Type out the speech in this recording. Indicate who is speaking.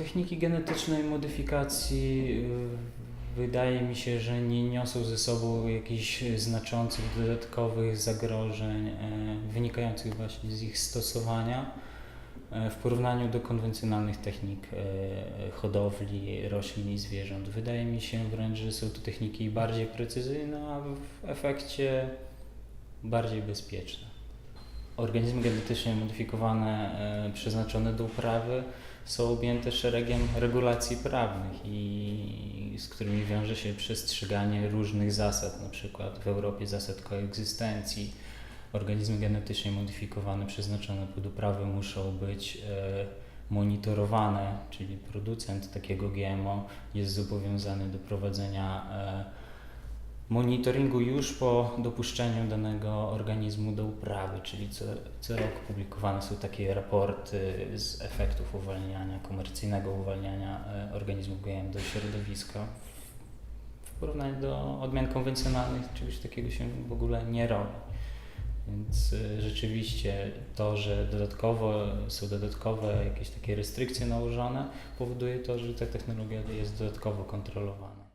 Speaker 1: Techniki genetycznej modyfikacji y, wydaje mi się, że nie niosą ze sobą jakichś znaczących dodatkowych zagrożeń e, wynikających właśnie z ich stosowania e, w porównaniu do konwencjonalnych technik e, hodowli roślin i zwierząt. Wydaje mi się wręcz, że są to techniki bardziej precyzyjne, a w efekcie bardziej bezpieczne. Organizmy genetycznie modyfikowane e, przeznaczone do uprawy są objęte szeregiem regulacji prawnych i z którymi wiąże się przestrzeganie różnych zasad, na przykład w Europie zasad koegzystencji. Organizmy genetycznie modyfikowane przeznaczone pod uprawę muszą być e, monitorowane, czyli producent takiego GMO jest zobowiązany do prowadzenia e, monitoringu już po dopuszczeniu danego organizmu do uprawy, czyli co, co rok publikowane są takie raporty z efektów uwalniania, komercyjnego uwalniania e, organizmów GM do środowiska. W porównaniu do odmian konwencjonalnych czegoś takiego się w ogóle nie robi. Więc e, rzeczywiście to, że dodatkowo są dodatkowe jakieś takie restrykcje nałożone, powoduje to, że ta technologia jest dodatkowo kontrolowana.